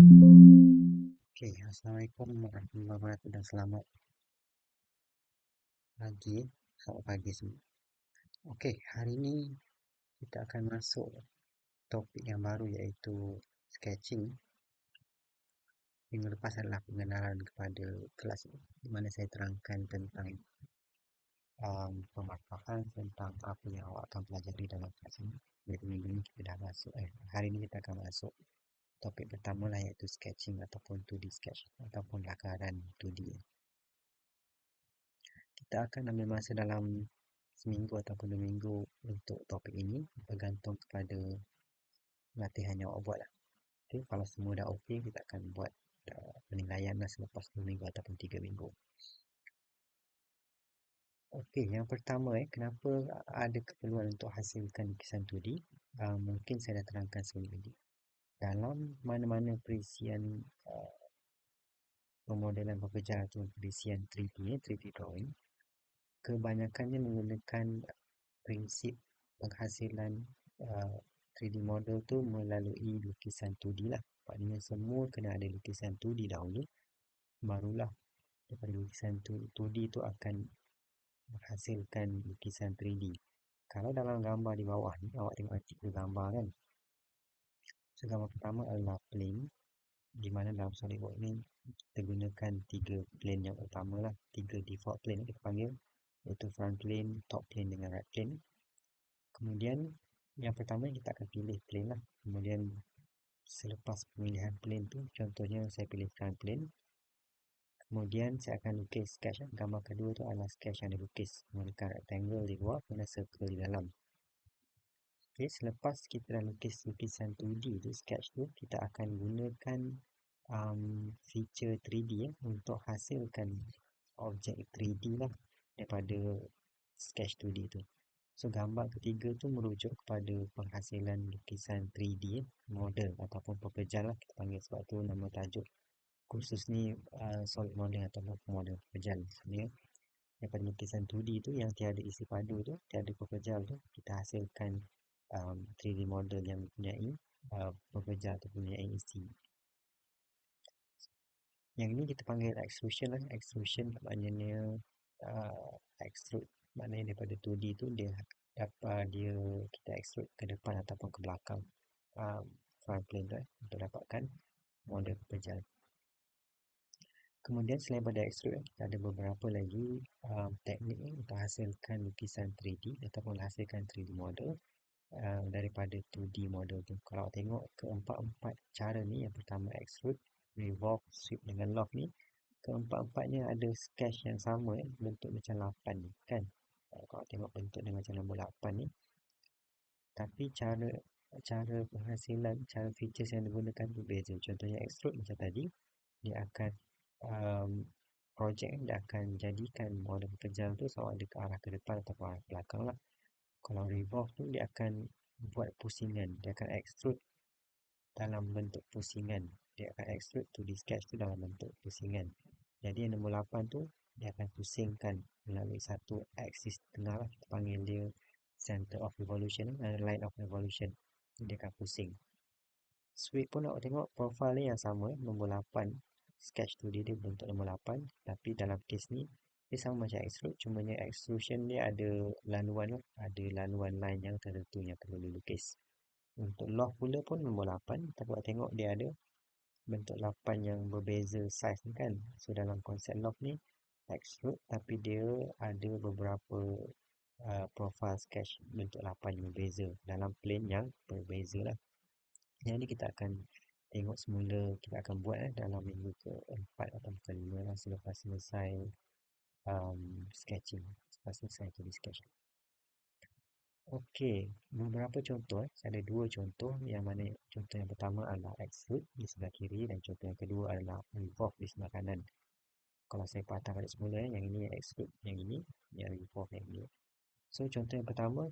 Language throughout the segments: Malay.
Okay, Assalamualaikum warahmatullahi wabarakatuh dan selamat pagi, selamat pagi semua. Okay, hari ini kita akan masuk topik yang baru iaitu sketching. Minggu lepas adalah pengenalan kepada kelas di mana saya terangkan tentang um, pemanfaatan tentang apa yang awak akan pelajari dalam kelas ini. Jadi minggu ini kita dah masuk, eh, hari ini kita akan masuk topik pertama lah iaitu sketching ataupun 2D sketch ataupun lakaran 2D. Kita akan ambil masa dalam seminggu ataupun dua minggu untuk topik ini bergantung kepada latihan yang awak buat lah. Okay, kalau semua dah okey, kita akan buat uh, penilaian lah selepas dua minggu ataupun tiga minggu. Okey, yang pertama eh, kenapa ada keperluan untuk hasilkan lukisan 2D? Uh, mungkin saya dah terangkan sebelum ini dalam mana-mana perisian uh, pemodelan pekerjaan atau perisian 3D, 3D eh, drawing, kebanyakannya menggunakan prinsip penghasilan uh, 3D model tu melalui lukisan 2D lah. Maknanya semua kena ada lukisan 2D dahulu, barulah daripada lukisan 2D tu akan menghasilkan lukisan 3D. Kalau dalam gambar di bawah ni, awak tengok artikel gambar kan, Gambar pertama adalah plane di mana dalam SolidWorks ni kita gunakan tiga plane yang utama lah. Tiga default plane kita panggil iaitu front plane, top plane dengan right plane kemudian yang pertama kita akan pilih plane lah. Kemudian selepas pemilihan plane tu contohnya saya pilih front plane kemudian saya akan lukis sketch. Gambar kedua tu adalah sketch yang dilukis menggunakan rectangle di luar kemudian circle di dalam Okay, selepas kita dah lukis lukisan 2D tu, sketch tu, kita akan gunakan um, feature 3D eh, untuk hasilkan objek 3D lah daripada sketch 2D tu. So, gambar ketiga tu merujuk kepada penghasilan lukisan 3D eh, model ataupun pekerjaan lah kita panggil sebab tu nama tajuk kursus ni uh, solid model ataupun model pekerjaan. Sebenarnya daripada lukisan 2D tu yang tiada isi padu tu, tiada pekerjaan tu, kita hasilkan um, 3D model yang mempunyai uh, pekerja atau mempunyai isi. Yang ini kita panggil extrusion lah. Extrusion maknanya uh, extrude maknanya daripada 2D tu dia dapat dia kita extrude ke depan ataupun ke belakang um, front plane tu eh, untuk dapatkan model pekerjaan. Kemudian selain pada extrude, kita ada beberapa lagi um, teknik untuk hasilkan lukisan 3D ataupun hasilkan 3D model uh, daripada 2D model tu. Kalau tengok keempat-empat cara ni, yang pertama extrude, revolve, sweep dengan loft ni, keempat-empatnya ada sketch yang sama eh, bentuk macam lapan ni, kan? Uh, kalau tengok bentuk dia macam nombor lapan ni. Tapi cara cara penghasilan, cara features yang digunakan berbeza. Contohnya extrude macam tadi, dia akan um, project dia akan jadikan model pekerjaan tu sama ada ke arah ke depan atau ke arah belakang lah kalau revolve tu dia akan buat pusingan. Dia akan extrude dalam bentuk pusingan. Dia akan extrude to di sketch tu dalam bentuk pusingan. Jadi yang nombor 8 tu dia akan pusingkan melalui satu axis tengah lah. Kita panggil dia center of revolution uh, line of revolution. Dia akan pusing. Sweep pun nak tengok profile ni yang sama. Nombor 8 sketch tu dia, dia bentuk nombor 8 tapi dalam case ni dia sama macam extrude cuma yang extrusion dia ada laluan ada laluan line yang tertentu yang perlu dilukis. Untuk loft pula pun nombor 8 tapi buat tengok dia ada bentuk 8 yang berbeza size ni kan. So dalam konsep loft ni extrude tapi dia ada beberapa uh, profile sketch bentuk 8 yang berbeza. Dalam plane yang berbeza lah. Yang ni kita akan tengok semula kita akan buat eh, dalam minggu ke-4 atau ke-5 lah selepas selesai um, sketching lepas tu saya tulis sketch Okey, beberapa contoh eh. Ada dua contoh yang mana contoh yang pertama adalah extrude di sebelah kiri dan contoh yang kedua adalah revolve di sebelah kanan. Kalau saya patah balik semula eh, yang ini extrude, yang ini yang revolve yang ini. So contoh yang pertama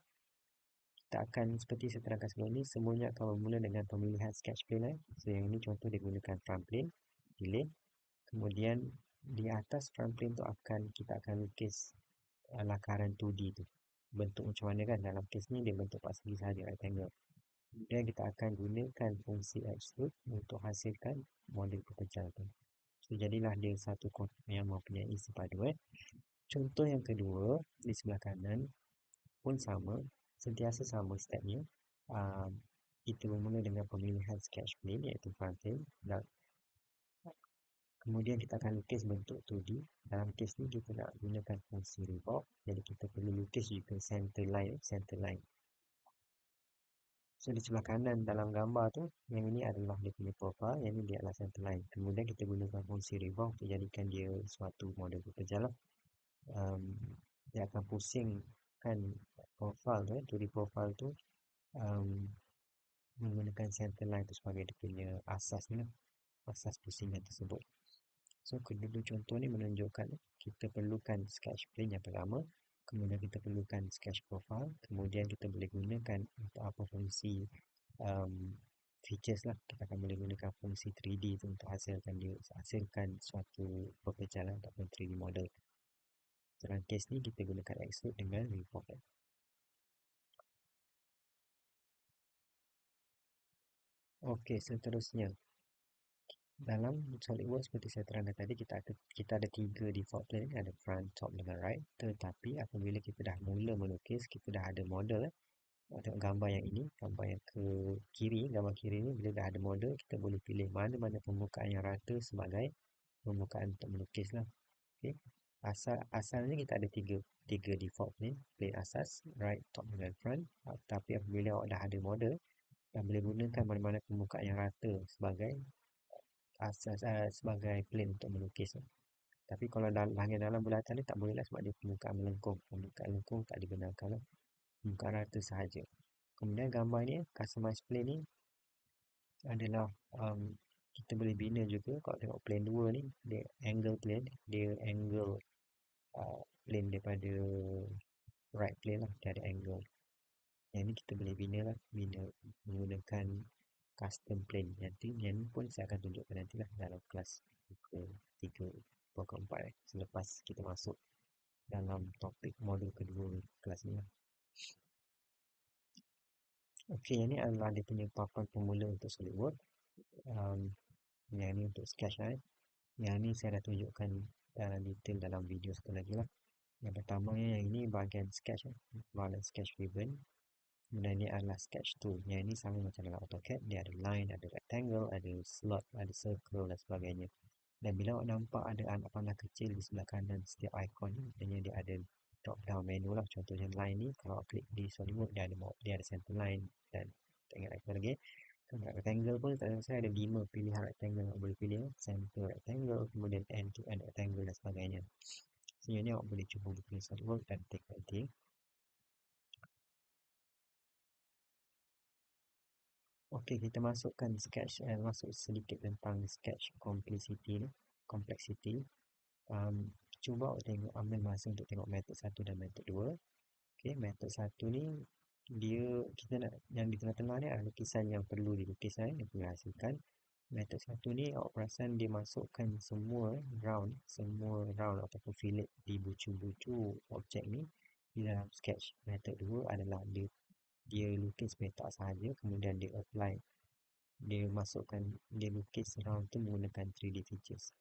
kita akan seperti saya terangkan sebelum ini semuanya akan bermula dengan pemilihan sketch plane. Eh. So yang ini contoh dia gunakan front plane, pilih. Kemudian di atas front tu akan kita akan lukis uh, lakaran 2D tu bentuk macam mana kan dalam kes ni dia bentuk empat segi sahaja rectangle Kemudian kita akan gunakan fungsi extrude untuk hasilkan model pepejal tu. So, jadilah dia satu kotak yang mempunyai sepadu. Eh. Contoh yang kedua, di sebelah kanan pun sama, sentiasa sama stepnya. Um, kita bermula dengan pemilihan sketch plane iaitu front plane dan kemudian kita akan lukis bentuk 2D. Dalam kes ni kita nak gunakan fungsi revolve, jadi kita perlu lukis juga center line, center line. So di sebelah kanan dalam gambar tu, yang ini adalah dia punya profile, yang ini dia adalah center line. Kemudian kita gunakan fungsi revolve untuk jadikan dia suatu model berjalan. Um, dia akan pusingkan profile tu, 2D eh, profile tu um, menggunakan center line tu sebagai dia punya asas ni lah. Asas pusingan tersebut. So kedua contoh ni menunjukkan kita perlukan sketch plane yang pertama kemudian kita perlukan sketch profile kemudian kita boleh gunakan untuk apa fungsi um, features lah. Kita akan boleh gunakan fungsi 3D tu untuk hasilkan dia hasilkan suatu pepecahan ataupun 3D model. Dalam kes ni kita gunakan extrude dengan report Okey, seterusnya dalam SolidWorks seperti saya terangkan tadi kita ada kita ada tiga default plane ada front, top dengan right. Tetapi apabila kita dah mula melukis kita dah ada model eh. tengok gambar yang ini gambar yang ke kiri gambar kiri ni bila dah ada model kita boleh pilih mana-mana permukaan yang rata sebagai permukaan untuk melukis lah. Okay. asal asalnya kita ada tiga tiga default plane plane asas right, top dengan front. Tapi apabila awak dah ada model dan boleh gunakan mana-mana permukaan yang rata sebagai asas uh, sebagai plane untuk melukis tapi kalau dalam bahagian dalam bulatan ni tak boleh lah sebab dia permukaan melengkung. Permukaan melengkung tak dibenarkan lah. Permukaan rata sahaja. Kemudian gambar ni customize plane ni adalah um, kita boleh bina juga. Kalau tengok plane 2 ni dia angle plane dia angle uh, plane daripada right plane lah. Dia ada angle. Yang ni kita boleh bina lah. Bina menggunakan custom plane nanti yang pun saya akan tunjukkan nantilah dalam kelas ke tiga atau keempat eh, selepas kita masuk dalam topik modul kedua kelas ni lah. Okey, yang ni adalah dia punya papan pemula untuk SolidWorks. Um, yang ni untuk sketch lah. Eh. Yang ni saya dah tunjukkan dalam detail dalam video satu lagi lah. Yang pertama yang ini bahagian sketch, eh. bahagian sketch ribbon. Kemudian ni adalah sketch tool. Yang ini sama macam dalam AutoCAD. Dia ada line, ada rectangle, ada slot, ada circle dan sebagainya. Dan bila awak nampak ada anak panah kecil di sebelah kanan setiap icon ni, maksudnya dia ada drop down menu lah. Contohnya line ni, kalau awak klik di SolidWorks, dia ada dia ada center line dan tak ingat icon lagi. Kalau rectangle pun, saya ada lima pilihan rectangle. Awak boleh pilih center rectangle, kemudian end to end rectangle dan sebagainya. Sehingga ni awak boleh cuba buka SolidWorks dan take nanti. Okey, kita masukkan sketch, eh, masuk sedikit tentang sketch complexity ni, complexity. Um, cuba awak tengok, ambil masa untuk tengok metod satu dan metod dua. Okey, metod satu ni, dia, kita nak, yang di tengah-tengah ni adalah lukisan yang perlu dilukis, eh, yang perlu hasilkan. Metod satu ni, awak perasan dia masukkan semua round, semua round ataupun fillet di bucu-bucu objek ni di dalam sketch. Metod dua adalah dia dia lukis petak sahaja kemudian dia apply. Dia masukkan dia lukis round tu menggunakan 3D features.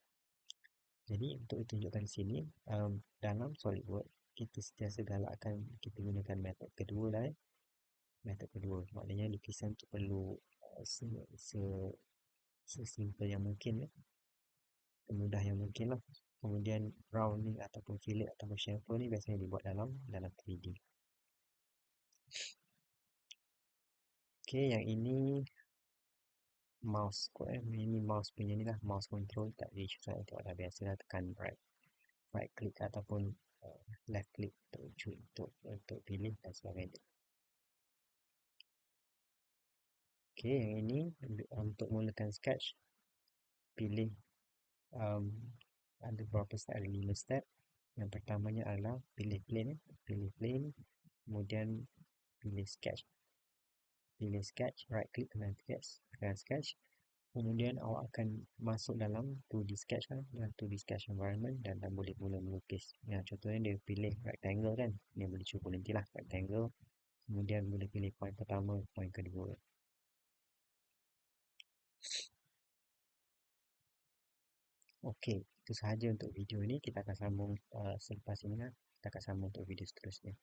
Jadi untuk tunjukkan di sini um, dalam SolidWorks kita sentiasa galakkan kita gunakan metod kedua lah eh. metod kedua. Maknanya lukisan tu perlu uh, se, se, sesimpel yang mungkin eh. semudah yang mungkin lah. Kemudian round ni ataupun fillet ataupun chamfer ni biasanya dibuat dalam dalam 3D Okey, yang ini mouse kot eh. Ini mouse punya ni lah, mouse control tak isu sangat untuk dah biasa lah tekan right right click ataupun uh, left click untuk untuk, untuk pilih dan sebagainya. Okey, yang ini untuk mulakan sketch pilih um, ada beberapa step, ada lima step. Yang pertamanya adalah pilih plane, pilih plane, kemudian pilih sketch pilih sketch, right click dan sketch, dan sketch. Kemudian awak akan masuk dalam 2D sketch kan, dan 2D sketch environment dan dah boleh mula melukis. Nah contohnya dia pilih rectangle kan, dia boleh cuba nanti lah rectangle. Kemudian boleh pilih point pertama, point kedua. Okey, itu sahaja untuk video ini. Kita akan sambung uh, selepas ini lah. Kita akan sambung untuk video seterusnya.